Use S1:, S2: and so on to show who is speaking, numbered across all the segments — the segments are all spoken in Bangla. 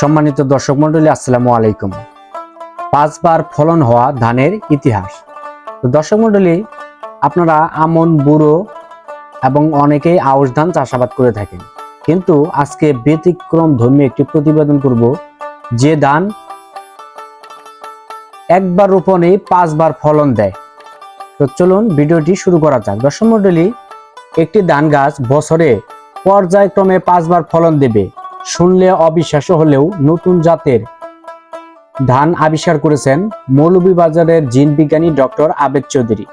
S1: সম্মানিত দর্শক মন্ডলী আসসালামু আলাইকুম। পাঁচবার ফলন হওয়া ধানের ইতিহাস। তো দর্শক মন্ডলী আপনারা আমন, বুড়ো এবং অনেকেই আউশ ধান চাষাবাদ করে থাকেন। কিন্তু আজকে ব্যতিক্রম ধর্মী একটি প্রতিবেদন করব, যে ধান একবার রোপণে পাঁচবার ফলন দেয়। তো চলুন ভিডিওটি শুরু করা যাক। দর্শক মন্ডলী একটি ধান গাছ বছরে পর্যায়ক্রমে পাঁচবার ফলন দেবে। শুনলে অবিশ্বাস্য হলেও নতুন জাতের ধান আবিষ্কার করেছেন মৌলভীবাজারের জিন বিজ্ঞানী ডক্টর আবেদ চৌধুরী।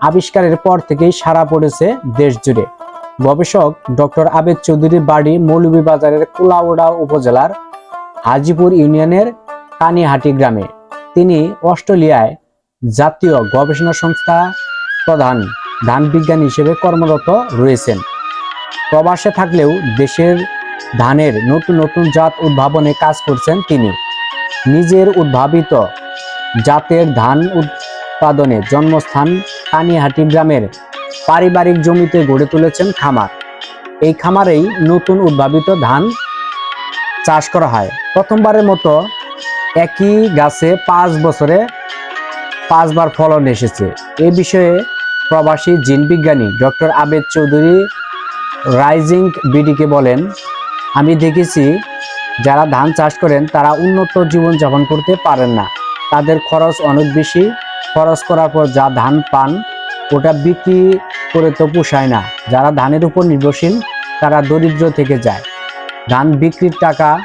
S1: আবিষ্কারের পর থেকেই সারা পড়েছে দেশ জুড়ে। গবেষক ডক্টর আবেদ চৌধুরীর বাড়ি মৌলভীবাজারের কুলাউড়া উপজেলার হাজিপুর ইউনিয়নের কানিহাটি গ্রামে। তিনি অস্ট্রেলিয়ায় জাতীয় গবেষণা সংস্থা প্রধান ধান বিজ্ঞানী হিসেবে কর্মরত রয়েছেন। প্রবাসে থাকলেও দেশের ধানের নতুন নতুন জাত উদ্ভাবনে কাজ করছেন তিনি। নিজের উদ্ভাবিত জাতের ধান উৎপাদনে জন্মস্থান কানিহাটি গ্রামের পারিবারিক জমিতে গড়ে তুলেছেন খামার। এই খামারেই নতুন উদ্ভাবিত ধান চাষ করা হয়। প্রথমবারের মতো একই গাছে পাঁচ বছরে পাঁচবার ফলন এসেছে। এ বিষয়ে প্রবাসী জিন বিজ্ঞানী ডক্টর আবেদ চৌধুরী রাইজিং বিডিকে বলেন আমি দেখেছি যারা ধান চাষ করেন, তারা উন্নত জীবনযাপন করতে পারেন না। তাদের খরচ অনেক বেশি। খরচ করার পর যা ধান পান, ওটা বিক্রি করে তো পোষায় না। যারা ধানের উপর নির্ভরশীল, তারা দরিদ্র থেকে যায়। ধান বিক্রির টাকা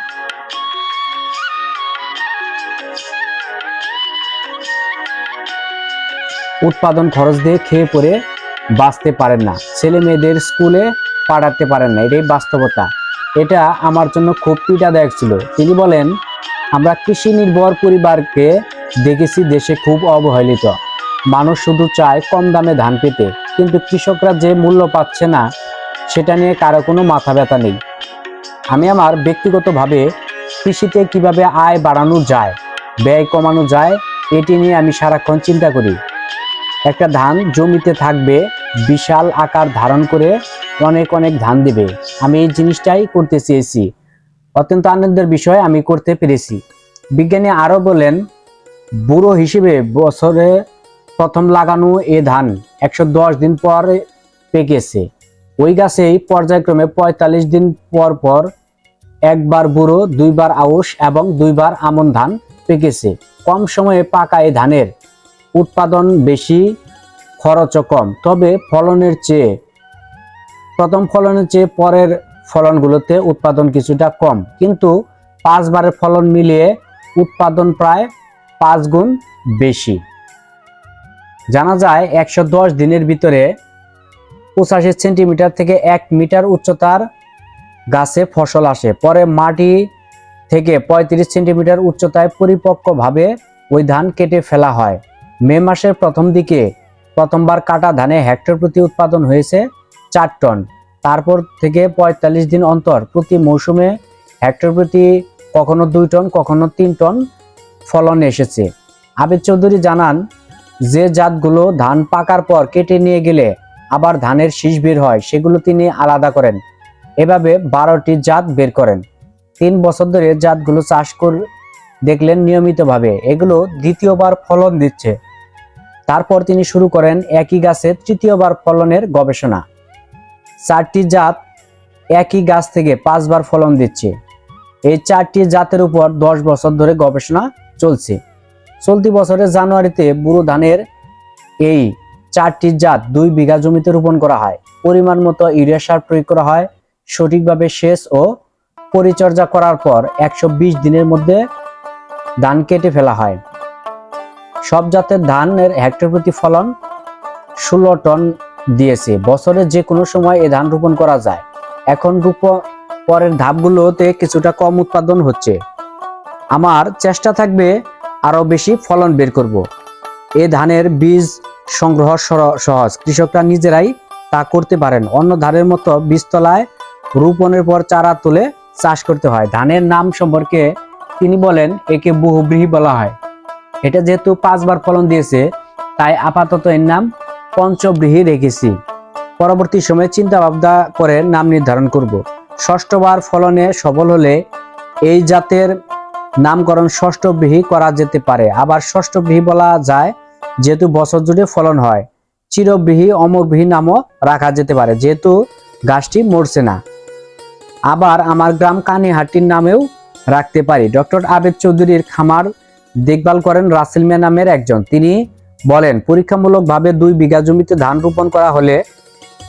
S1: উৎপাদন খরচ দিয়ে খেয়ে পরে বাঁচতে পারেন না। ছেলে মেয়েদের স্কুলে পাঠাতে পারেন না। এটাই বাস্তবতা। এটা আমার জন্য খুব পীড়াদায়ক ছিল। তিনি বলেন, আমরা কৃষি নির্ভর পরিবারকে দেখেছি দেশে খুব অবহেলিত। মানুষ শুধু চায় কম দামে ধান পেতে, কিন্তু কৃষকরা যে মূল্য পাচ্ছে না, সেটা নিয়ে কারও কোনো মাথা ব্যথা নেই। আমি আমার ব্যক্তিগতভাবে কৃষিতে কীভাবে আয় বাড়ানো যায়, ব্যয় কমানো যায়, এটি নিয়ে আমি সারাক্ষণ চিন্তা করি। একটা ধান জমিতে থাকবে, বিশাল আকার ধারণ করে অনেক অনেক ধান দেবে। আমি এই জিনিসটাই করতে চেয়েছি। অত্যন্ত আনন্দের বিষয় আমি করতে পেরেছি। বিজ্ঞানী আরও বলেন, বুড়ো হিসেবে বছরে প্রথম লাগানো এ ধান একশো দশ দিন পর পেকেছে। ওই গাছেই পর্যায়ক্রমে পঁয়তাল্লিশ দিন পর পর একবার বুড়ো, দুইবার আউশ এবং দুইবার আমন ধান পেকেছে। কম সময়ে পাকা এই ধানের উৎপাদন বেশি, খরচও কম। তবে ফলনের চেয়ে প্রথম ফলনের চেয়ে পরের ফলনগুলোতে উৎপাদন কিছুটা কম। কিন্তু পাঁচবারের ফলন মিলিয়ে উৎপাদন প্রায় পাঁচ গুণ বেশি। জানা যায় একশো দশ দিনের ভিতরে পঁচাশি সেন্টিমিটার থেকে এক মিটার উচ্চতার গাছে ফসল আসে। পরে মাটি থেকে পঁয়ত্রিশ সেন্টিমিটার উচ্চতায় পরিপক্কভাবে ওই ধান কেটে ফেলা হয়। মে মাসের প্রথম দিকে প্রথমবার কাটা ধানে হেক্টর প্রতি উৎপাদন হয়েছে চার টন। তারপর থেকে পঁয়তাল্লিশ দিন অন্তর প্রতি মৌসুমে হেক্টর প্রতি কখনো দুই টন, কখনো তিন টন ফলন এসেছে। আবিদ চৌধুরী জানান, যে জাতগুলো ধান পাকার পর কেটে নিয়ে গেলে আবার ধানের শীষ বের হয়, সেগুলো তিনি আলাদা করেন। এভাবে বারোটি জাত বের করেন। তিন বছর ধরে জাতগুলো চাষ কর, দেখলেন নিয়মিতভাবে। এগুলো দ্বিতীয়বার ফলন দিচ্ছে। তারপর তিনি শুরু করেন একই গাছে তৃতীয়বার ফলনের গবেষণা। চারটি জাত একই গাছ থেকে পাঁচবার ফলন দিচ্ছে। এই চারটি জাতের উপর দশ বছর ধরে গবেষণা চলছে। চলতি বছরের জানুয়ারিতে বুড়ো ধানের এই চারটি জাত দুই বিঘা জমিতে রোপণ করা হয়। পরিমাণ মতো ইউরিয়া সার প্রয়োগ করা হয়। সঠিকভাবে সেচ ও পরিচর্যা করার পর একশো বিশ দিনের মধ্যে ধান কেটে ফেলা হয়। সব জাতের ধানের হেক্টর প্রতি ফলন ষোলো টন দিয়েছে। বছরে যে কোনো সময় এ ধান রোপণ করা যায়। এখন রূপ পরের ধাপগুলোতে কিছুটা কম উৎপাদন হচ্ছে। আমার চেষ্টা থাকবে আরও বেশি ফলন বের করব। এ ধানের বীজ সংগ্রহ সহজ। কৃষকরা নিজেরাই তা করতে পারেন। অন্য ধানের মতো বীজতলায় রোপণের পর চারা তুলে চাষ করতে হয়। ধানের নাম সম্পর্কে তিনি বলেন, একে বহুব্রীহি বলা হয়। এটা যেহেতু পাঁচবার ফলন দিয়েছে, তাই আপাতত এর নাম পঞ্চব্রীহি রেখেছি। পরবর্তী সময়ে চিন্তা ভাবনা করে নাম নির্ধারণ করব। ষষ্ঠবার ফলনে সফল হলে এই জাতের নামকরণ ষষ্ঠব্রীহি করা যেতে পারে। আবার ষষ্ঠব্রীহি বলা যায়, যেহেতু বছর জুড়ে ফলন হয়। চিরব্রীহি অমরব্রীহি নামও রাখা যেতে পারে, যেহেতু গাছটি মরছে না। আবার আমার গ্রাম কানিহাটির নামেও রাখতে পারি। ডক্টর আবেদ চৌধুরীর খামার দেখভাল করেন রাসেল মিয়া নামের একজন। তিনি বলেন, পরীক্ষামূলকভাবে দুই বিঘা জমিতে ধান রোপণ করা হলে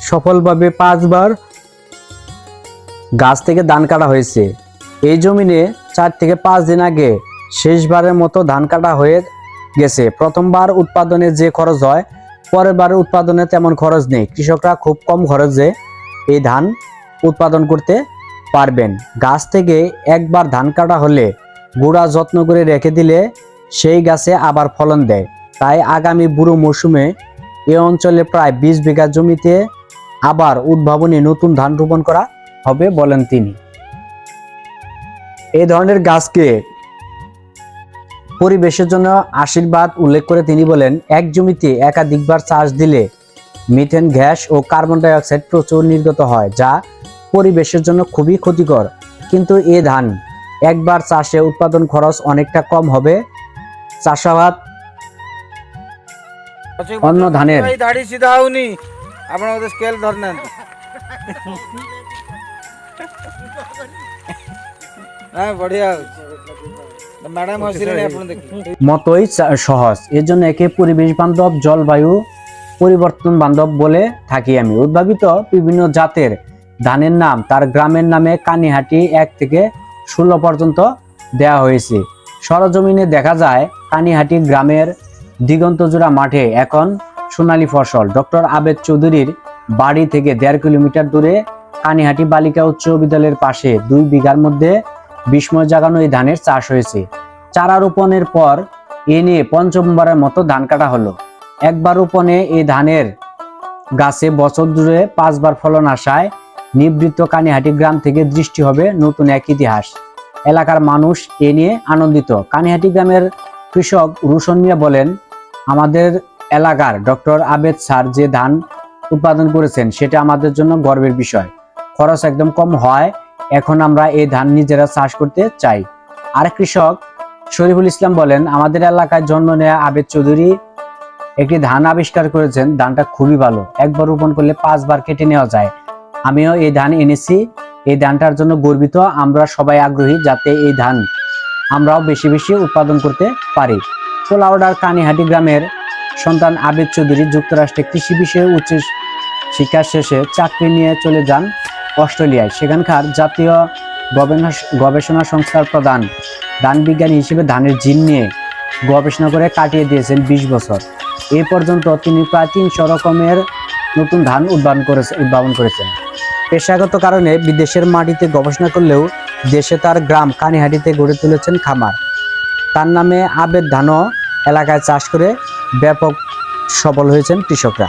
S1: সফলভাবে পাঁচবার গাছ থেকে ধান কাটা হয়েছে। এই জমিনে চার থেকে পাঁচ দিন আগে শেষবারের মতো ধান কাটা হয়ে গেছে। প্রথমবার উৎপাদনে যে খরচ হয় পরের বারের উৎপাদনে তেমন খরচ নেই। কৃষকরা খুব কম খরচে এই ধান উৎপাদন করতে পারবেন। গাছ থেকে একবার ধান কাটা হলে গুড়া যত্ন করে রেখে দিলে সেই গাছে আবার ফলন দেয়। তাই আগামী বুড়ো মৌসুমে এ অঞ্চলে প্রায় বিশ বিঘা জমিতে আবার উদ্ভাবনী নতুন ধান রোপণ করা হবে বলেন তিনি। এই ধরনের গাছকে পরিবেশের জন্য আশীর্বাদ উল্লেখ করে তিনি বলেন, এক জমিতে একাধিকবার চাষ দিলে মিথেন গ্যাস ও কার্বন ডাই অক্সাইড প্রচুর নির্গত হয়, যা পরিবেশের জন্য খুবই ক্ষতিকর। কিন্তু এ ধান একবার চাষে উৎপাদন খরচ অনেকটা কম হবে। চাষাবাদ অন্য ধানের।
S2: ଭାଇ ଧାଡି ସିଧା ହଉନି ଆପଣ ବୋଧେ ସ୍କେଲ ଧରିନାହାନ୍ତି ନା ବଢିଆ ହଉଛି ମ୍ୟାଡାମ ହସିଲେଣି ଆପଣ ଦେଖି
S1: মতোই চা- সহজ এর জন্য একে পরিবেশ বান্ধব জলবায়ু পরিবর্তন বান্ধব বলে থাকি আমি উদ্ভাবিত বিভিন্ন জাতের ধানের নাম তার গ্রামের নামে কানিহাটি এক থেকে ষোলো পর্যন্ত দেয়া হয়েছে সরজমিনে দেখা যায় কানিহাটি গ্রামের দিগন্তজোড়া মাঠে এখন সোনালী ফসল। ডক্টর আবেদ চৌধুরীর বাড়ি থেকে দেড় কিলোমিটার দূরে কানিহাটি বালিকা উচ্চ বিদ্যালয়ের পাশে দুই বিঘার মধ্যে বিস্ময় জাগানো এই ধানের চাষ হয়েছে। চারা রোপণের পর এ নিয়ে পঞ্চমবারের মতো ধান কাটা হলো। একবার রোপণে এই ধানের গাছে বছর জুড়ে পাঁচবার ফলন আসায় নিবৃত্ত কানিহাটি গ্রাম থেকে দৃষ্টি হবে নতুন এক ইতিহাস। এলাকার মানুষ এ নিয়ে আনন্দিত। কানিহাটি গ্রামের কৃষক রুশন মিয়া বলেন আমাদের এলাকার ডক্টর আবেদ স্যার যে ধান উৎপাদন করেছেন, সেটা আমাদের জন্য গর্বের বিষয়। খরচ একদম কম হয়, এখন আমরা এই ধান নিজেরা চাষ করতে চাই। আর কৃষক শরীফুল ইসলাম বলেন, আমাদের এলাকায় জন্ম নেয়া আবেদ চৌধুরী একটি ধান আবিষ্কার করেছেন, ধানটা খুবই ভালো। একবার রোপণ করলে পাঁচবার কেটে নেওয়া যায়। আমিও এই ধান এনেছি। এই ধানটার জন্য গর্বিত। আমরা সবাই আগ্রহী যাতে এই ধান আমরাও বেশি বেশি উৎপাদন করতে পারি। সোলাউডার কানিহাটি গ্রামের সন্তান আবেদ চৌধুরী যুক্তরাষ্ট্রে কৃষি বিষয়ে উচ্চ শিক্ষা শেষে চাকরি নিয়ে চলে যান অস্ট্রেলিয়ায়। সেখানকার জাতীয় গবেষণা- সংস্থার প্রধান, ধান বিজ্ঞানী হিসেবে ধানের জিন নিয়ে গবেষণা করে কাটিয়ে দিয়েছেন বিশ বছর। এ পর্যন্ত তিনি প্রায় তিনশো রকমের নতুন ধান উদ্ভাবন করেছে, উদ্ভাবন করেছেন। পেশাগত কারণে বিদেশের মাটিতে গবেষণা করলেও দেশে তার গ্রাম কানিহাটিতে গড়ে তুলেছেন খামার। তার নামে আবেদ ধানও এলাকায় চাষ করে ব্যাপক সফল হয়েছেন কৃষকরা।